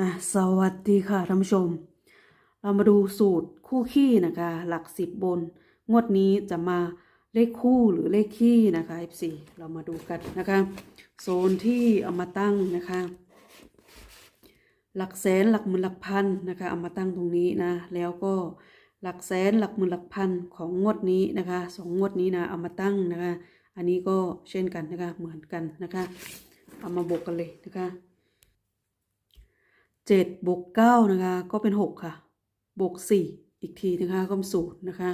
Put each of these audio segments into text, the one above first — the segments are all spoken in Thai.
อะสวัสดีค่ะท่านผู้ชม เรามาดูสูตรคู่ขี้นะคะ หลักสิบบน งวดนี้จะมาเลขคู่หรือเลขขี้นะคะ F4 เรามาดูกันนะคะ โซนที่เอามาตั้งนะคะ หลักแสนหลักหมื่นหลักพันนะคะเอามาตั้งตรงนี้นะ แล้วก็หลักแสนหลักหมื่นหลักพันของงวดนี้นะคะสองงวดนี้นะเอามาตั้งนะคะ อันนี้ก็เช่นกันนะคะเหมือนกันนะคะ เอามาบวกกันเลยนะคะ เจ็ดบวกเก้านะคะ ก็เป็นหกค่ะ บวกสี่อีกทีนะคะก็เป็นศูนย์นะคะ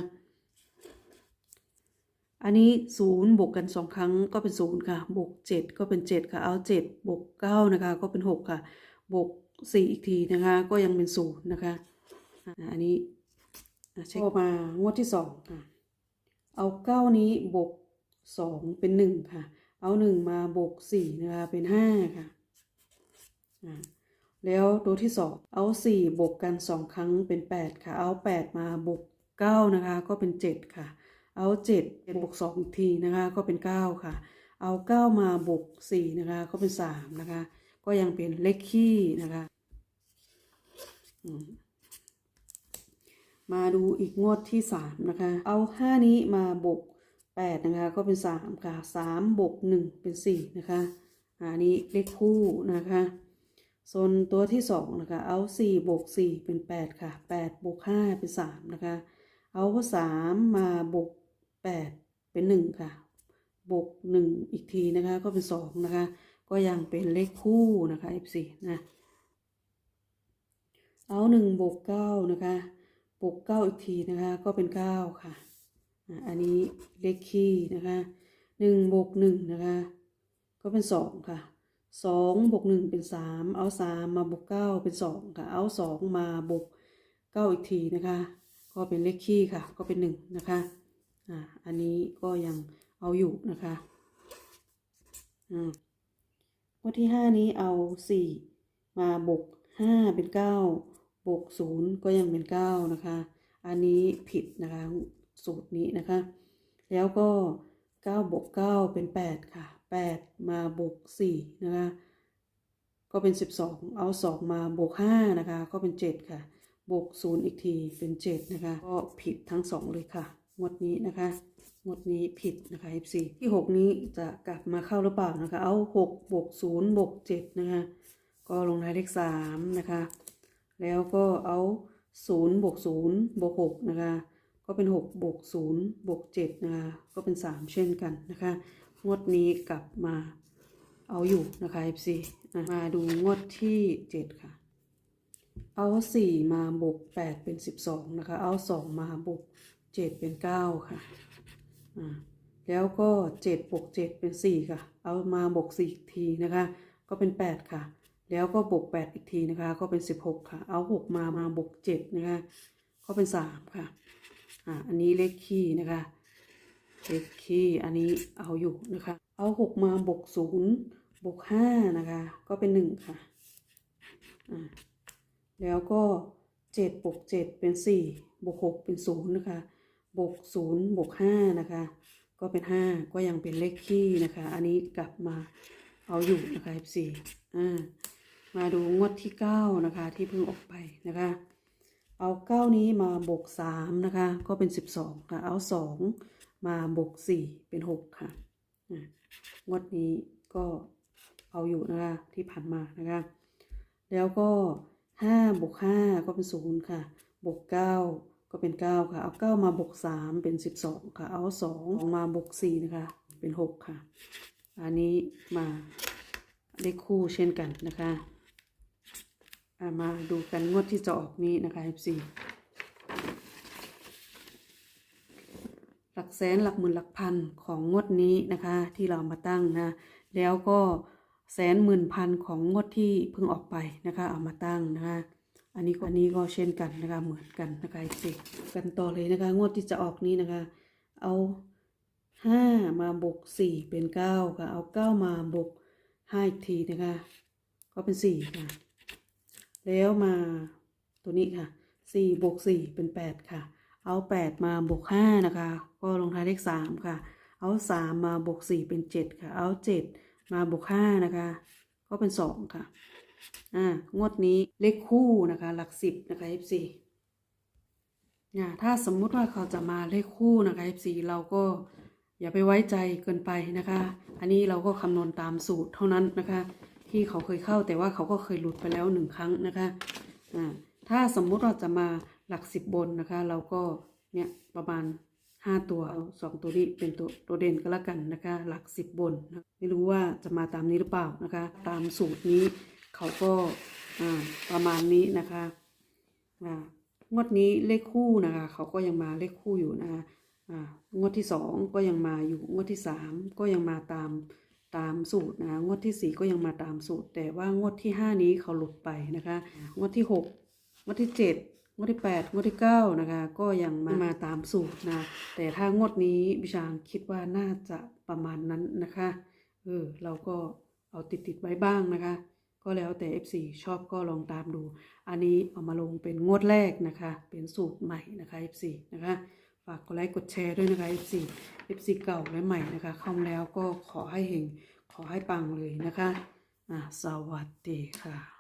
อันนี้ศูนย์บวกกันสองครั้งก็เป็นศูนย์ค่ะ บวกเจ็ดก็เป็นเจ็ดค่ะ เอาเจ็ดบวกเก้านะคะ ก็เป็นหกค่ะ บวกสี่อีกทีนะคะ ก็ยังเป็นศูนย์นะคะ อันนี้อะเช็คมางวดที่สองค่ะ เอาเก้านี้บวกสองเป็นหนึ่งค่ะ เอาหนึ่งมาบวกสี่นะคะ เป็นห้าค่ะอ่า แล้วตัวที่สองเอาสี่บวกกันสองครั้งเป็นแปดค่ะ เอาแปดมาบวกเก้านะคะ ก็เป็นเจ็ดค่ะ เอาเจ็ดบวกสองอีกทีนะคะ ก็เป็นเก้าค่ะ เอาเก้ามาบวกสี่นะคะ ก็เป็นสามนะคะ ก็ยังเป็นเลขคี่นะคะมมาดูอีกงวดที่สามนะคะ เอาห้านี้มาบวกแปดนะคะ ก็เป็นสามค่ะสามบวกหนึ่งเป็นสี่นะคะอันนี้เลขคู่นะคะ ส่วนตัวที่สองนะคะ เอาสี่บวกสี่เป็นแปดค่ะแปดบวกห้าเป็นสามนะคะ เอาสามมาบวกแปดเป็นหนึ่งค่ะบวกหนึ่งอีกทีนะคะ ก็เป็นสองนะคะ ก็ยังเป็นเลขคู่นะคะ F4 นะเอาหนึ่งบวกเก้านะคะบวกเก้าอีกทีนะคะ ก็เป็นเก้าค่ะอะอันนี้เลขคี่นะคะหนึ่งบวกหนึ่งนะคะ ก็เป็นสองค่ะ สองบวกหนึ่งเป็นสามเอาสามมาบวกเก้าเป็นสองค่ะ เอาสองมาบวกเก้าอีกทีนะคะ ก็เป็นเลขคี่ค่ะ ก็เป็นหนึ่งนะคะอ่าอันนี้ก็ยังเอาอยู่นะคะอ่าข้อที่ห้านี้เอาสี่มาบวกห้าเป็นเก้าบวกศูนย์ก็ยังเป็นเก้านะคะ อันนี้ผิดนะคะสูตรนี้นะคะ แล้วก็เก้าบวกเก้าเป็นแปดค่ะ แปดมาบวกสี่นะคะ ก็เป็นสิบสองเอาสองมาบวกห้านะคะ ก็เป็นเจ็ดค่ะ บวกศูนย์อีกทีเป็นเจ็ดนะคะ ก็ผิดทั้งสองเลยค่ะ งวดนี้นะคะ งวดนี้ผิดนะคะ F4 ที่หกนี้จะกลับมาเข้าหรือเปล่านะคะ เอาหกบวกศูนย์บวกเจ็ดนะคะ ก็ลงท้ายเลขสามนะคะ แล้วก็เอาศูนย์บวกศูนย์บวกหกนะคะ ก็เป็นหกบวกศูนย์บวกเจ็ดนะคะ ก็เป็นสามเช่นกันนะคะ งวดนี้กลับมาเอาอยู่นะคะ F4 อะมาดูงวดที่เจ็ดค่ะ เอาสี่มาบวกแปดเป็นสิบสองนะคะ เอาสองมาบวกเจ็ดเป็นเก้าค่ะอ่าแล้วก็เจ็ดบวกเจ็ดเป็นสี่ค่ะ เอามาบวกสี่อีกทีนะคะ ก็เป็นแปดค่ะ แล้วก็บวกแปดอีกทีนะคะ ก็เป็นสิบหกค่ะ เอาหกมามาบวกเจ็ดนะคะ ก็เป็นสามค่ะอ่าอันนี้เลขคี่นะคะ เลขคี่อันนี้เอาอยู่นะคะ เอาหกมาบวกศูนย์บวกห้านะคะ ก็เป็นหนึ่งค่ะอ่าแล้วก็เจ็ดบวกเจ็ดเป็นสี่บวกหกเป็นศูนย์นะคะบวกศูนย์บวกห้านะคะ ก็เป็นห้าก็ยังเป็นเลขคี่นะคะ อันนี้กลับมาเอาอยู่นะคะ F4 อ่ามาดูงวดที่เก้านะคะที่เพิ่งออกไปนะคะ เอาเก้านี้มาบวกสามนะคะ ก็เป็นสิบสองค่ะเอาสอง มาบวกสี่เป็นหกค่ะงวดนี้ก็เอาอยู่นะคะที่ผ่านมานะคะ แล้วก็ห้าบวกห้าก็เป็นศูนย์ค่ะบวกเก้าก็เป็นเก้าค่ะ เอาเก้ามาบวกสามเป็นสิบสองค่ะ เอาสองมาบวกสี่นะคะเป็นหกค่ะ อันนี้มาเลขคู่เช่นกันนะคะอะมาดูกันงวดที่จะออกนี้นะคะ F4 ลักแสนหลักหมื่นหลักพันของงวดนี้นะคะ ที่เรามาตั้งนะ แล้วก็แสนหมื่นพันของงวดที่เพิ่งออกไปนะคะ เอามาตั้งนะคะ อันนี้ก็อันนี้ก็เช่นกันนะคะเหมือนกันนะคะสิกันต่อเลยนะคะ งวดที่จะออกนี้นะคะ เอาห้ามาบวกสี่เป็นเก้าค่ะ เอาเก้ามาบวกห้าอีกทีนะคะ ก็เป็นสี่ค่ะ แล้วมาตัวนี้ค่ะสี่บวกสี่เป็นแปดค่ะ เอาแปดมาบวกห้านะคะ ก็ลงท้ายเลขสามค่ะ เอาสามมาบวกสี่เป็นเจ็ดค่ะ เอาเจ็ดมาบวกห้านะคะ ก็เป็นสองค่ะ อ่างวดนี้เลขคู่นะคะ หลักสิบนะคะ F4 อ่าถ้าสมมุติว่าเขาจะมาเลขคู่นะคะ F4 เราก็อย่าไปไว้ใจเกินไปนะคะ อันนี้เราก็คำนวณตามสูตรเท่านั้นนะคะ ที่เขาเคยเข้าแต่ว่าเขาก็เคยหลุดไปแล้วหนึ่งครั้งนะคะ อ่า ถ้าสมมุติว่าจะมา หลักสิบบนนะคะ เราก็เนี่ยประมาณห้าตัวเอาสองตัวนี้เป็นตัวตัวเด่นก็แล้วกันนะคะ หลักสิบบนนะไม่รู้ว่าจะมาตามนี้หรือเปล่านะคะ ตามสูตรนี้เขาก็ประมาณนี้นะคะงวดนี้เลขคู่นะคะ เขาก็ยังมาเลขคู่อยู่นะคะงวดที่สองก็ยังมาอยู่งวดที่สามก็ยังมาตามตามสูตรนะงวดที่สี่ก็ยังมาตามสูตร แต่ว่างวดที่ห้านี้เขาหลุดไปนะคะ งวดที่หกงวดที่เจ็ด งวดที่แปดงวดที่เก้านะคะ ก็ยังมามาตามสูตรนะ แต่ถ้างวดนี้บิชางคิดว่าน่าจะประมาณนั้นนะคะ เออ เราก็เอาติดติดๆไว้บ้างนะคะ ก็แล้วแต่ F4 ชอบก็ลองตามดู อันนี้เอามาลงเป็นงวดแรกนะคะ เป็นสูตรใหม่นะคะ F4 นะคะฝากกดไลค์กดแชร์ด้วยนะคะ F4 F4 เก่าและใหม่นะคะเข้ามาแล้วก็ขอให้เฮงขอให้ปังเลยนะคะอะสวัสดีค่ะ